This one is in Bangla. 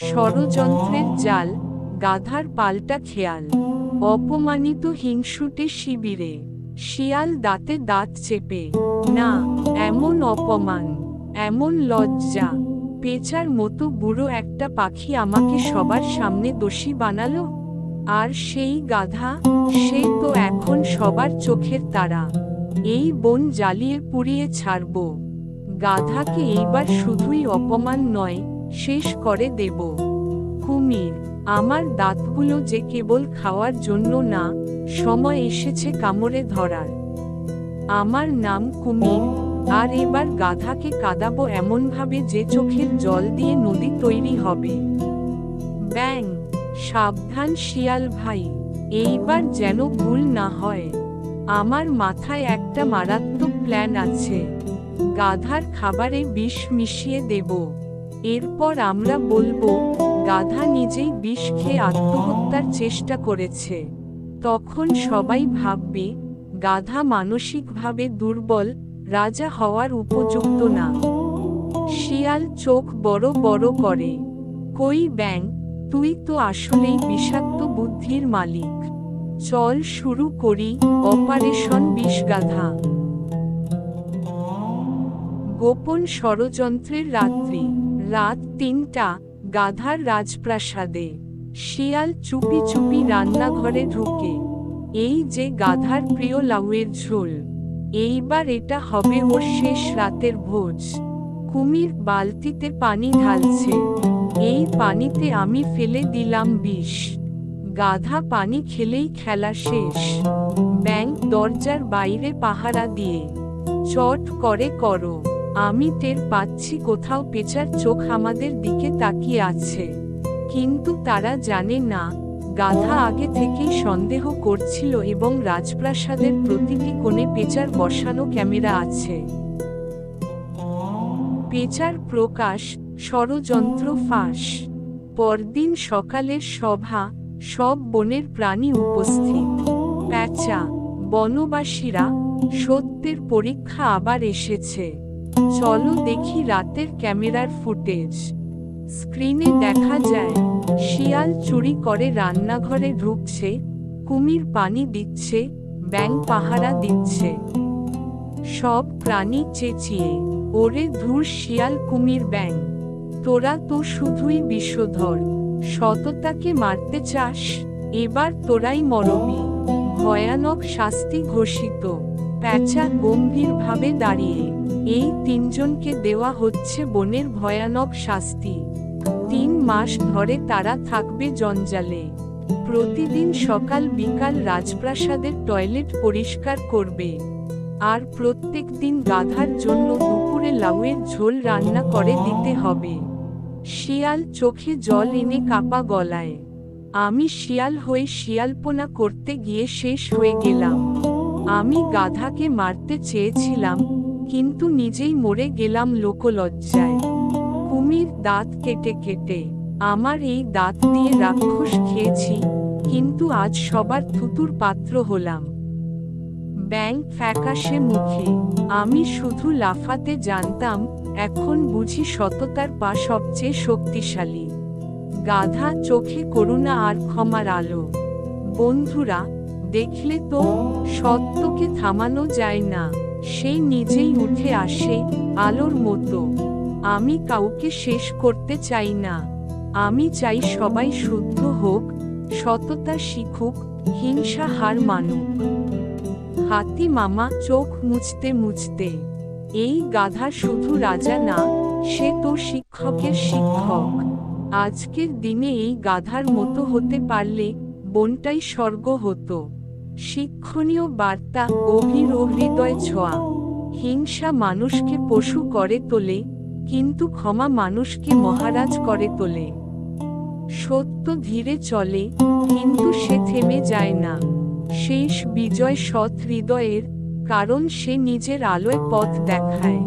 ষড়যন্ত্রের জাল, গাধার পাল্টা খেয়াল, অপমানিত হিংসুটে শিবিরে, শিয়াল দাঁতে দাঁত চেপে, না, এমন অপমান, এমন লজ্জা, পেঁচার মতো বুড়ো একটা পাখি আমাকে সবার সামনে দোষী বানালো? আর সেই গাধা, সে তো এখন সবার চোখের তারা, এই বন জ্বালিয়ে পুড়িয়ে ছাড়ব। গাধাকে এইবার শুধুই অপমান নয় শেষ করে দেব। কুমির, আমার দাঁতগুলো যে কেবল খাওয়ার জন্য না, সময় এসেছে কামড়ে ধরার। আমার নাম কুমির, আর এবার গাধাকে কাদাবো এমনভাবে যে চোখের জল দিয়ে নদী তৈরি হবে। ব্যাং, সাবধান শিয়াল ভাই, এইবার যেন ভুল না হয়। আমার মাথায় একটা মারাত্মক প্ল্যান আছে। গাধার খাবারে বিষ মিশিয়ে দেব। এরপর আমরা বলব, গাধা নিজেই বিষ খেয়ে আত্মহত্যার চেষ্টা করেছে। তখন সবাই ভাববে, গাধা মানসিকভাবে দুর্বল, রাজা হওয়ার উপযুক্ত না। শিয়াল চোখ বড় বড় করে, কই ব্যাং, তুই তো আসলেই বিষাক্ত বুদ্ধির মালিক। চল শুরু করি, অপারেশন বিষগাধা গোপন ষড়যন্ত্রের রাত্রি। রাত তিনটা গাধার রাজপ্রাসাদে। শিয়াল চুপি চুপি রান্নাঘরে ঢুকে। এই যে গাধার প্রিয় লাউয়ের ঝোল। এইবার এটা হবে ওর শেষ রাতের ভোজ। কুমির বালতিতে পানি ঢালছে। এই পানিতে আমি ফেলে দিলাম বিষ। গাধা পানি খেলেই খেলা শেষ। ব্যাংক দরজার বাইরে পাহারা দিয়ে। চট করে করো। আমি টের পাচ্ছি কোথাও পেঁচার চোখ আমাদের দিকে তাকিয়ে আছে। কিন্তু তারা জানে না। গাধা আগে থেকেই সন্দেহ করছিল এবং রাজপ্রাসাদের প্রতিটি কোণে পেঁচার বসানো ক্যামেরা আছে। পেচার প্রকাশ, ষড়যন্ত্র ফাঁস। পরদিন সকালের সভা, সব বনের প্রাণী উপস্থিত। প্যাঁচা, বনবাসীরা, সত্যের পরীক্ষা আবার এসেছে। চলো দেখি রাতের ক্যামেরার ফুটেজ। স্ক্রিনে দেখা যায়, শিয়াল চুরি করে রান্নাঘরে ঢুকছে, কুমির পানি দিচ্ছে ব্যাং পাহারা দিচ্ছে। সব প্রাণী চেঁচিয়ে, ওরে ধুর শিয়াল, কুমির ব্যাং তোরা তো শুধুই বিষধর, সততাকে মারতে চাস, এবার তোরাই মরবি ভয়ানক শাস্তি ঘোষিত, প্যাঁচা গম্ভীরভাবে দাঁড়িয়ে। এই তিনজনকে দেওয়া হচ্ছে বনের ভয়ানক শাস্তি। তিন মাস ধরে তারা থাকবে জঞ্জালে। প্রতিদিন সকাল বিকাল রাজপ্রাসাদের টয়লেট পরিষ্কার করবে। আর প্রত্যেক দিন গাধার জন্য দুপুরে লাউয়ের ঝোল রান্না করে দিতে হবে। শিয়াল চোখে জল এনে কাপা গলায়। আমি শিয়াল হয়ে শিয়ালপোনা করতে গিয়ে শেষ হয়ে গেলাম। আমি গাধাকে মারতে চেয়েছিলাম। কিন্তু নিজেই মরে গেলাম লোকলজ্জায়। কুমির দাঁত কেটে কেটে, আমার এই দাঁত দিয়ে রাক্ষস খেয়েছি, কিন্তু আজ সবার থুতুর পাত্র হলাম। ব্যাং ফ্যাকাশে মুখে, আমি শুধু লাফাতে জানতাম, এখন বুঝি সততার পা সবচেয়ে শক্তিশালী। গাধা চোখে করুণা আর ক্ষমার আলো। বন্ধুরা, দেখলে তো সত্যকে থামানো যায় না। সে নিজেই উঠে আসে, আলোর মতো। আমি কাউকে শেষ করতে চাই না। আমি চাই সবাই শুদ্ধ হোক, সততা শিখুক, হিংসা হার মানুক। হাতি মামা চোখ মুছতে মুছতে, এই গাধা শুধু রাজা না, সে তো শিক্ষকের শিক্ষক। আজকের দিনে এই গাধার মতো হতে পারলে, বনটাই স্বর্গ হতো। শিক্ষণীয় বার্তা গভীর ও হৃদয় ছোঁয়া। হিংসা মানুষকে পশু করে তোলে, কিন্তু ক্ষমা মানুষকে মহারাজ করে তোলে। সত্য ধীরে চলে, কিন্তু সে থেমে যায় না। শেষ বিজয় সৎ হৃদয়ের, কারণ সে নিজের আলোয় পথ দেখায়।